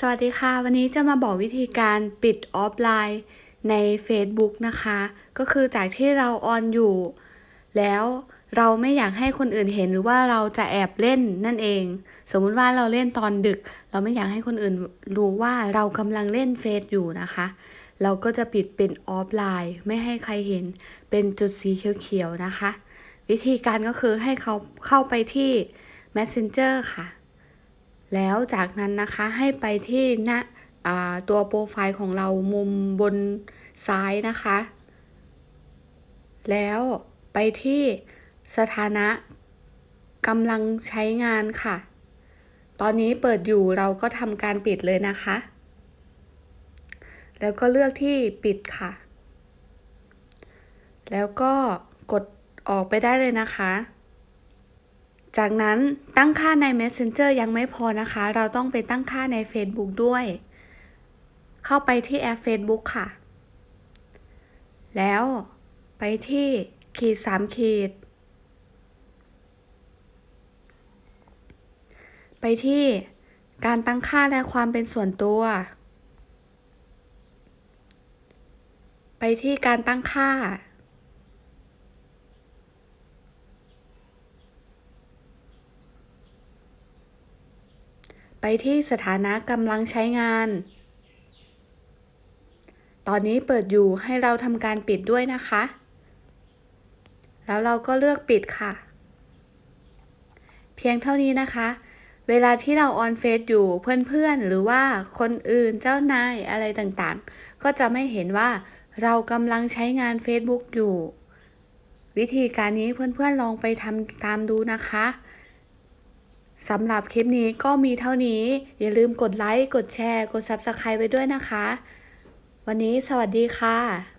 สวัสดีค่ะ วันนี้จะมาบอกวิธีการปิดออฟไลน์ใน Facebook นะคะ ก็คือจากที่เราออนอยู่ แล้วเราไม่อยากให้คนอื่นเห็นหรือว่าเราจะแอบเล่นนั่นเอง สมมุติว่าเราเล่นตอนดึก เราไม่อยากให้คนอื่นรู้ว่าเรากำลังเล่นเฟซอยู่นะคะ เราก็จะปิดเป็นออฟไลน์ ไม่ให้ใครเห็นเป็นจุดสีเขียวๆนะคะ วิธีการก็คือให้เขาเข้าไปที่ Messenger ค่ะ แล้วจากนั้นนะคะให้ไปที่หน้าตัวโปรไฟล์ของเรามุมบนซ้ายนะคะ แล้วไปที่สถานะกำลังใช้งานค่ะ ตอนนี้เปิดอยู่เราก็ทำการปิดเลยนะคะ แล้วก็เลือกที่ปิดค่ะ แล้วก็กดออกไปได้เลยนะคะ จากนั้นตั้งค่าใน Messenger ยังไม่พอนะคะ เราต้องไปตั้งค่าใน Facebook ด้วย เข้าไปที่แอป Facebook ค่ะ แล้วไปที่ขีดสามขีด ไปที่การตั้งค่าและความเป็นส่วนตัว ไปที่การตั้งค่า ไปที่สถานะกำลังใช้งาน ตอนนี้เปิดอยู่ให้เราทำการปิดด้วยนะคะ แล้วเราก็เลือกปิดค่ะ เพียงเท่านี้นะคะ เวลาที่เราออนเฟซอยู่เพื่อนๆ หรือว่าคนอื่นเจ้านายอะไรต่างๆ ก็จะไม่เห็นว่าเรากำลังใช้งาน Facebook อยู่ วิธีการนี้เพื่อนๆลองไปทำตามดูนะคะ สำหรับคลิปนี้ก็มีเท่านี้ อย่าลืมกดไลค์ กดแชร์ กด Subscribe ไปด้วยนะคะ วันนี้สวัสดีค่ะ